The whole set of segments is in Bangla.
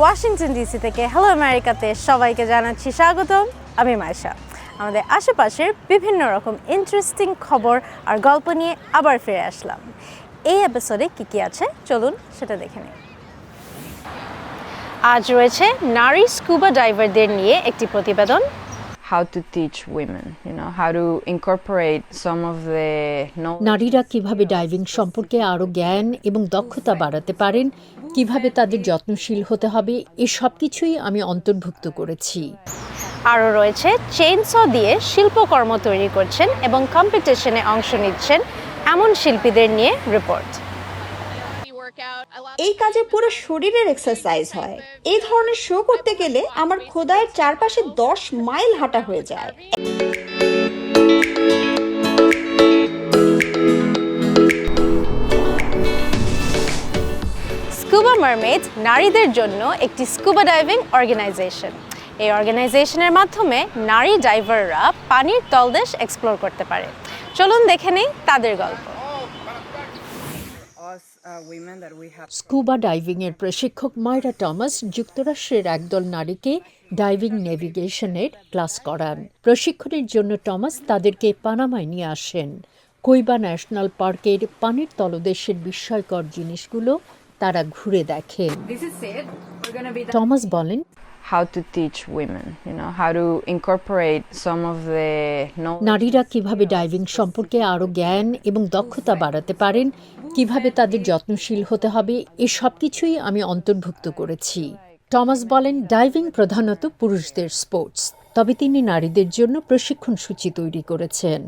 ওয়াশিংটন ডিসি থেকে হ্যালো আমেরিকাতে সবাইকে জানাচ্ছি স্বাগতম। আমি মায়েশা। আমাদের আশেপাশের বিভিন্ন রকম ইন্টারেস্টিং খবর আর গল্প নিয়ে আবার ফিরে আসলাম। এই এপিসোডে কী কী আছে? চলুন সেটা দেখে নিই। আজ রয়েছে নারী স্কুবা ডাইভারদের নিয়ে একটি প্রতিবেদন। How to teach women, you know, how to incorporate some of the. নারীরা কীভাবে ডাইভিং সম্পর্কে আরও জ্ঞান এবং দক্ষতা বাড়াতে পারেন কীভাবে তাদের যত্নশীল হতে হবে এ সব কিছুই আমি অন্তর্ভুক্ত করেছি আরও রয়েছে চেইনস দিয়ে শিল্পকর্ম তৈরি করছেন এবং কম্পিটিশনে অংশ নিচ্ছেন এমন শিল্পীদের নিয়ে রিপোর্ট এই কাজে পুরো শরীরের এক্সারসাইজ হয়। এই ধরনের শো করতে গেলে আমার খোদায়ের চারপাশে দশ মাইল হাঁটা হয়ে যায়। স্কুবা মারমেড নারীদের জন্য একটি স্কুবা ডাইভিং অর্গানাইজেশন এই অর্গানাইজেশনের মাধ্যমে নারী ডাইভাররা পানির তলদেশ এক্সপ্লোর করতে পারে। চলুন দেখে নেই তাদের গল্প। স্কুবা ডাইভিংয়ের প্রশিক্ষক মায়রা টমাস যুক্তরাষ্ট্রের একদল নারীকে ডাইভিং নেভিগেশনের ক্লাস করান। প্রশিক্ষণের জন্য টমাস তাদেরকে পানামায় নিয়ে আসেন। কৈবা ন্যাশনাল পার্কের পানির তলদেশের বিস্ময়কর জিনিসগুলো তারা ঘুরে দেখেন। টমাস বলেন how to teach women, you know, how to incorporate some of the. নারীরা কীভাবে ডাইভিং সম্পর্কে আরও জ্ঞান এবং দক্ষতা বাড়াতে পারেন কীভাবে তাদের যত্নশীল হতে হবে এ সব কিছুই আমি অন্তর্ভুক্ত করেছি। টমাস বলেন ডাইভিং প্রধানত পুরুষদের স্পোর্টস তবে তিনি নারীদের জন্য প্রশিক্ষণ সূচি তৈরি করেছেন।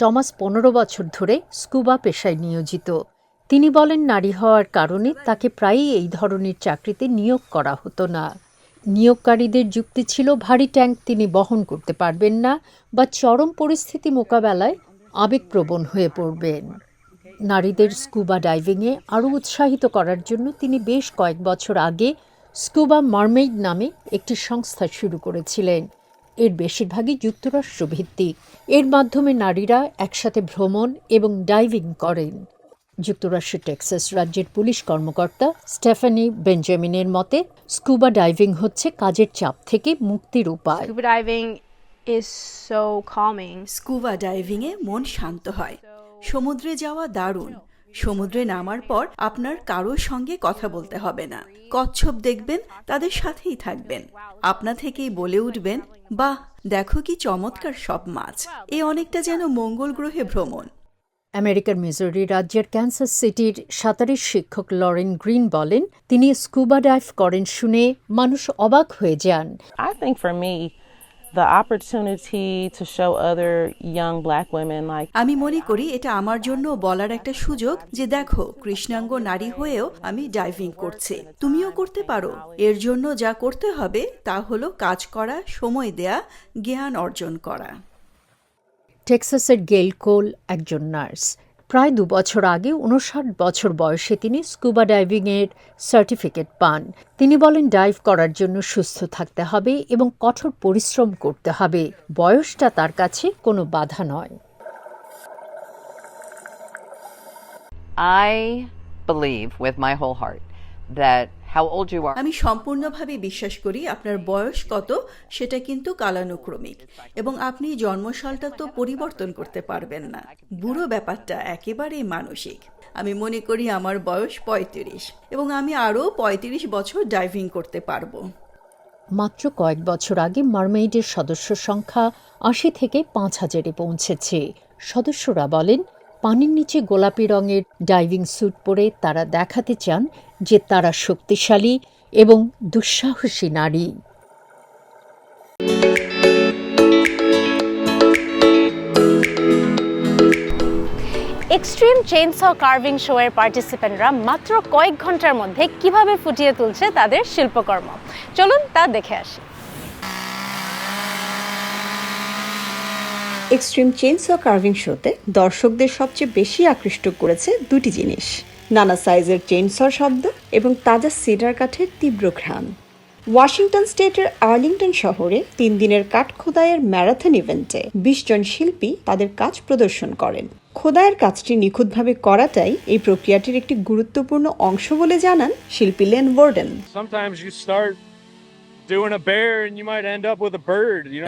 টমাস পনেরো বছর ধরে স্কুবা পেশায় নিয়োজিত। তিনি বলেন নারী হওয়ার কারণে তাকে প্রায়ই এই ধরনের চাকরিতে নিয়োগ করা হতো না। নিয়োগকারীদের যুক্তি ছিল, ভারী ট্যাঙ্ক তিনি বহন করতে পারবেন না বা চরম পরিস্থিতি মোকাবেলায় আবেগপ্রবণ হয়ে পড়বেন। নারীদের স্কুবা ডাইভিংয়ে আরও উৎসাহিত করার জন্য তিনি বেশ কয়েক বছর আগে স্কুবা মারমেইড নামে একটি সংস্থা শুরু করেছিলেন। এর বেশিরভাগই যুক্তরাষ্ট্র ভিত্তিক এর মাধ্যমে নারীরা একসাথে ভ্রমণ এবং ডাইভিং করেন। যুক্তরাষ্ট্রের টেক্সাস রাজ্যের পুলিশ কর্মকর্তা স্টেফানি বেঞ্জামিনের মতে স্কুবা ডাইভিং হচ্ছে কাজের চাপ থেকে মুক্তির উপায়. স্কুবা ডাইভিংয়ে মন শান্ত হয়। সমুদ্রে যাওয়া দারুণ। সমুদ্রে নামার পর আপনার কারোর সঙ্গে কথা বলতে হবে না। কচ্ছপ দেখবেন তাদের সাথেই থাকবেন। আপনা থেকেই বলে উঠবেন বাহ দেখো কি চমৎকার সব মাছ। এ অনেকটা যেন মঙ্গল গ্রহে ভ্রমণ। আমেরিকার মিজোরি রাজ্যের ক্যান্সার সিটির সাঁতারের শিক্ষক লরেন গ্রিন বলেন তিনি স্কুবা ডাইভ করেন শুনে মানুষ অবাক হয়ে যান। I think for me, the opportunity to show other young black women like আমি মনে করি এটা আমার জন্য বলার একটা সুযোগ যে দেখো কৃষ্ণাঙ্গ নারী হয়েও আমি ডাইভিং করছি। তুমিও করতে পারো। এর জন্য যা করতে হবে তা হলো কাজ করা সময় দেয়া জ্ঞান অর্জন করা। টেক্সাসের গেল কোল একজন নার্স। প্রায় দু বছর আগে উনষাট বছর বয়সে তিনি স্কুবা ডাইভিংয়ের সার্টিফিকেট পান। তিনি বলেন, ডাইভ করার জন্য সুস্থ থাকতে হবে এবং কঠোর পরিশ্রম করতে হবে। বয়সটা তার কাছে কোনো বাধা নয়। I believe with my whole heart that how old you are? আমি সম্পূর্ণভাবে বিশ্বাস করি আপনার বয়স কত সেটা কিন্তু কালানুক্রমিক। এবং আপনি জন্মসালটা তো পরিবর্তন করতে পারবেন না। বুড়ো ব্যাপারটা একেবারেই মানসিক। আমি মনে করি আমার বয়স পঁয়ত্রিশ এবং আমি আরও পঁয়ত্রিশ বছর ডাইভিং করতে পারব। মাত্র কয়েক বছর আগে মারমেইডের সদস্য সংখ্যা আশি থেকে পাঁচ হাজারে পৌঁছেছে। সদস্যরা বলেন পানির নিচে গোলাপি রঙের ডাইভিং স্যুট পরে তারা দেখাতে চান যে তারা শক্তিশালী এবং দুঃসাহসী নারী। এক্সট্রিম চেইনস কার্ভিং শো এর পার্টিসিপেন্টরা মাত্র কয়েক ঘণ্টার মধ্যে কীভাবে ফুটিয়ে তুলছে তাদের শিল্পকর্ম। চলুন তা দেখে আসি। এক্সট্রিম চেঞ্জ ও কার্ভিং শোতে দর্শকদের সবচেয়ে বেশি আকৃষ্ট করেছে দুটি জিনিস। নানা সাইজের চেইনসর শব্দ এবং তাজা সিডার কাঠের তীব্র ঘ্রাণ। ওয়াশিংটন স্টেটের আর্লিংটন শহরে তিন দিনের কাঠ খোদাইয়ের ম্যারাথন ইভেন্টে বিশ জন শিল্পী তাদের কাজ প্রদর্শন করেন। খোদাইয়ের কাজটি নিখুঁতভাবে করাটাই এই প্রক্রিয়াটির একটি গুরুত্বপূর্ণ অংশ বলে জানান শিল্পী লেন বোর্ডেন।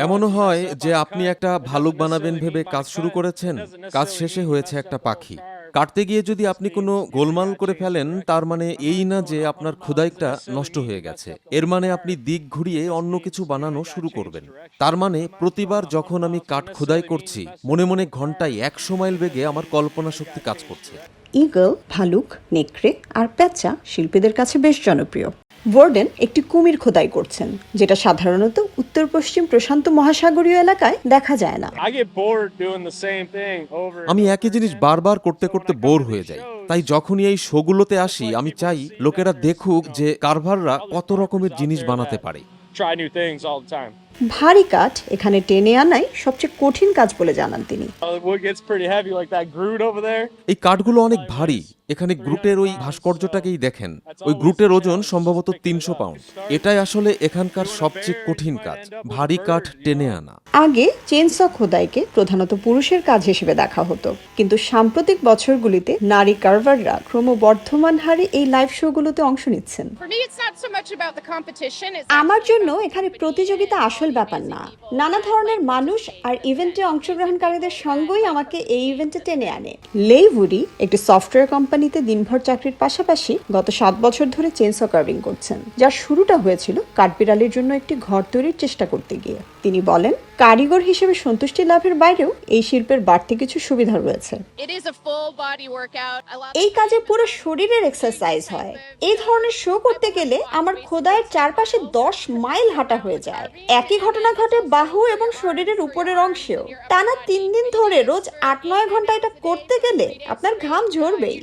এমনও হয় যে আপনি একটা ভালুক বানাবেন ভেবে কাজ শুরু করেছেন। কাজ শেষে হয়েছে একটা পাখি। কাটতে গিয়ে যদি আপনি কোনো গোলমাল করে ফেলেন তার মানে এই না যে আপনার খোদাইটা নষ্ট হয়ে গেছে। এর মানে আপনি দিক ঘুরিয়ে অন্য কিছু বানানো শুরু করবেন। তার মানে প্রতিবার যখন আমি কাঠ খোদাই করছি মনে মনে ঘন্টায় একশো মাইল বেগে আমার কল্পনা শক্তি কাজ করছে। ইগল ভালুক নেকড়ে আর প্যাচা শিল্পীদের কাছে বেশ জনপ্রিয়। বোর্ডেন একটি কুমির খোদাই করছেন যেটা সাধারণত উত্তর পশ্চিম প্রশান্ত মহাসাগরীয় এলাকায় দেখা যায় না। আমি একই জিনিস. বারবার করতে করতে বোর হয়ে যাই। তাই যখনই এই শোগুলোতে আসি আমি চাই লোকেরা দেখুক যে কারভাররা কত রকমের জিনিস বানাতে পারে. ভারী কাঠ এখানে টেনে আনাই সবচেয়ে কঠিন কাজ বলে জানান তিনি। Uh. এই কাঠগুলো অনেক ভারী। এখানে গ্রুটের ওই ভাস্কর্যটাকেই দেখেন। ওই গ্রুটের ওজন সম্ভবত তিনশো পাউন্ড। এটাই আসলে এখানকার সবচেয়ে কঠিন কাজ ভারী কাঠ টেনে আনা। আগে চেনস খোদাইকে প্রধানত পুরুষের কাজ হিসেবে দেখা হতো। কিন্তু সাম্প্রতিক বছরগুলিতে নারী কারভাররা ক্রমবর্ধমান হারে এই লাইভ শোগুলোতে অংশ নিচ্ছেন। আমার জন্য এখানে প্রতিযোগিতা আসল ব্যাপার না। নানা ধরনের মানুষ আর ইভেন্টে অংশগ্রহণকারীদের সঙ্গই আমাকে এই ইভেন্টে টেনে আনে। লেইভুরি একটি সফটওয়্যার কোম্পানিতে দিনভর চাকরির পাশাপাশি গত সাত বছর ধরে চেনস কার্ভিং করছেন। যার শুরুটা হয়েছিল কাঠবিড়ালির জন্য একটি ঘর তৈরির চেষ্টা করতে গিয়ে। তিনি বলেন কারিগর হিসেবে সন্তুষ্টি লাভের বাইরেও এই শিল্পের বাড়তি কিছু সুবিধা রয়েছে। এই কাজে পুরো শরীরের এক্সারসাইজ হয়। এই ধরনের শো করতে গেলে আমার খোদায়ের চারপাশে দশ মাইল হাঁটা হয়ে যায়। একই ঘটনা ঘটে বাহু এবং শরীরের উপরের অংশেও। টানা তিন দিন ধরে রোজ আট নয় ঘণ্টা এটা করতে গেলে আপনার ঘাম ঝরবেই.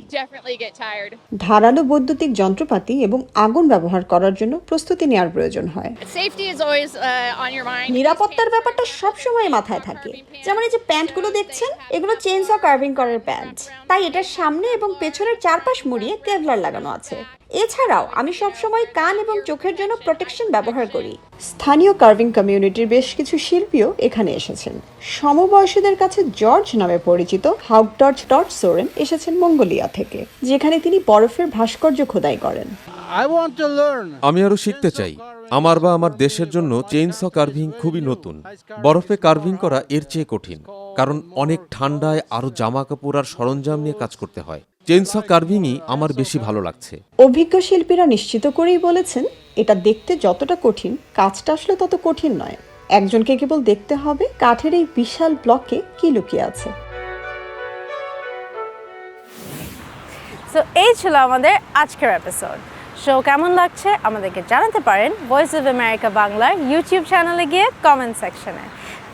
ধারালো বৈদ্যুতিক যন্ত্রপাতি এবং আগুন ব্যবহার করার জন্য প্রস্তুতি নেওয়ার প্রয়োজন হয়। নিরাপত্তার ব্যাপারটা সবসময় মাথায় থাকে। যেমন এই যে প্যান্টগুলো দেখছেন, এগুলো চেঞ্জ ও কার্ভিং করার প্যান্ট। তাই এটার সামনে এবং পেছনের চারপাশ মুড়িয়ে কেভলার লাগানো আছে। এছাড়াও আমি সবসময় কান এবং চোখের জন্য প্রোটেকশন ব্যবহার করি। স্থানীয় কার্ভিং কমিউনিটির বেশ কিছু শিল্পীও এখানে এসেছেন। সমবয়সীদের কাছে জর্জ নামে পরিচিত হাউকডর্জ ডট সোরেন এসেছেন মঙ্গোলিয়া থেকে, যেখানে তিনি বরফের ভাস্কর্য খোদাই করেন। আমি আরও শিখতে চাই। আমার বা আমার দেশের জন্য চেইনস কার্ভিং খুবই নতুন। বরফে কার্ভিং করা এর চেয়ে কঠিন। কারণ অনেক ঠান্ডায় আরও জামা কাপড় আর সরঞ্জাম নিয়ে কাজ করতে হয়। চেইনস কার্ভিংই আমার বেশি ভালো লাগছে। অভিজ্ঞ শিল্পীরা নিশ্চিত করেই বলেছেন এটা দেখতে যতটা কঠিন কাজটা আসলে তত কঠিন নয়। একজনকে কেবল দেখতে হবে কাঠের এই বিশাল ব্লকে কি লুকিয়ে আছে। সো এই ছিল আমাদের আজকের এপিসোড শো কেমন লাগছে আমাদেরকে জানাতে পারেন ভয়েস অফ আমেরিকা বাংলার ইউটিউব চ্যানেলে গিয়ে কমেন্ট সেকশনে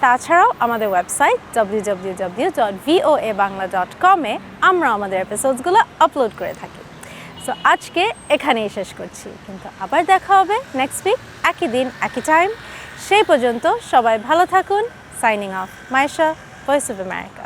তাছাড়াও আমাদের website W W W dot VOA Bangla dot কমে আমরা আমাদের এপিসোডসগুলো আপলোড করে থাকি। সো আজকে এখানেই শেষ করছি। কিন্তু আবার দেখা হবে নেক্সট উইক একই দিন, একই টাইম সেই পর্যন্ত সবাই ভালো থাকুন। Signing off Maisha Voice of America